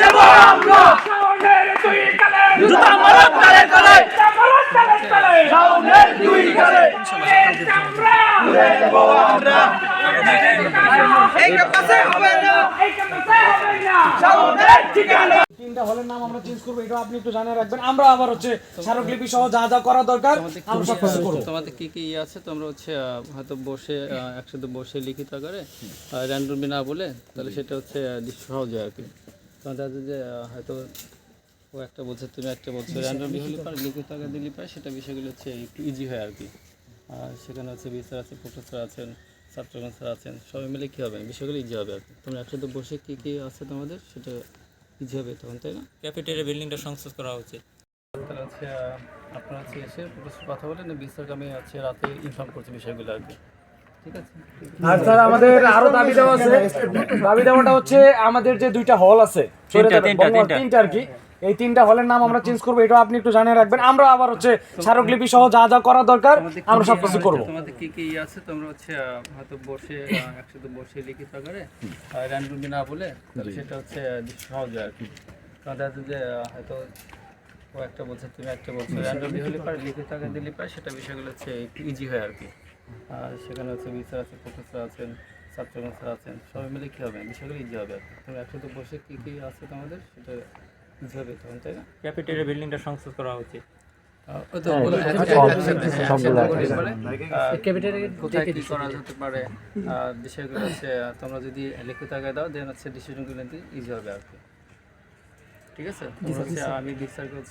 নেব আমরা। শাওনের দুই কালে জুতা মারো তালে তালে। মারো তালে তালে। শাওনের দুই গালে নেব আমরা এই কাছে হবে না। এই কাছে হবে না শাওনের ঠিকানা। তিনটা হলের নাম আমরা চেঞ্জ করব এটা আপনি একটু জানিয়ে রাখবেন। আমরা আবার হচ্ছে স্মারকলিপি সহ যা যা করা দরকার তোমাদের কি কি ইয়ে আছে? তোমরা হচ্ছে হয়তো বসে একসাথে বসে লিখিত আকারে র্যান্ডমলি না বলে তাহলে সেটা হচ্ছে সহজ হয় আর কি। তোমাদের আছে যে হয়তো ও একটা বলছে তুমি একটা বলছো র্যান্ডমলি হলে পারে লিখিত আকারে দিলে পারে সেটা বিষয়গুলো হচ্ছে একটু ইজি হয় আর কি। আর সেখানে হচ্ছে বিচার আছে প্রফেসর আছেন ছাত্রগণ স্যার আছেন সবাই মিলে কী হবে? বিষয়গুলো ইজি হবে আর কি। তোমরা একসাথে বসে কী কী আছে তোমাদের সেটা ইজি হবে তখন তাই না? ক্যাফেটেরিয়া বিল্ডিংটা সংস্কার করা উচিত। তাহলে হচ্ছে আপনারা হচ্ছে এসে কথা বলেন বিস্তারিত আমি হচ্ছে রাতে ইনফর্ম করছি বিষয়গুলো আর কি। আর স্যার আমাদের আরও দাবি দেওয়া আছে। দাবি দেওয়াটা হচ্ছে আমাদের যে দুইটা হল আছে তিনটা আর কি। এই তিনটা হলের নাম আমরা চেঞ্জ করব এটা আপনি একটু জানিয়ে রাখবেন। আমরা আবার হচ্ছে স্মারকলিপি সহ যা যা করা দরকার আমরা সব কিছু করব। তোমাদের কি কি আছে? তোমরা হচ্ছে হয়তো বসে একসাথে বসে লিখিত আকারে র্যান্ডমলি না বলে সেটা হচ্ছে সহজ আর কি। কারণ দেখা যে হয়তো ও একটা বলছে তুমি একটা বলছো। র্যান্ডমলি হলে পারে লিখিত আকারে দিলে পারে সেটা বিষয়গুলো হচ্ছে ইজি হয় আর কি। আর সেখানে হচ্ছে বিচার আছে প্রফেসর আছেন ছাত্রগণ স্যার আছেন সবাই মিলে কী হবে? বিষয়গুলো ইজি হবে আর কি। তোমরা একসাথে বসে কী কী আছে তোমাদের? সেটা ইজি হবে তখন তাই না? ক্যাফেটেরিয়া বিল্ডিংটা সংস্কার করা উচিত। আহ, ওই তো বলে- একসাথে- একসাথে বলে পরে, আহ, কোথায় কি করা যেতে পারে? আহ, বিষয়গুলো হচ্ছে তোমরা যদি লিখিত আগে দাও দেন হচ্ছে ডিসিশনগুলো নিতে ইজি হবে আর কি। ঠিক আছে? তোমরা হচ্ছে আমি বিচার করছি।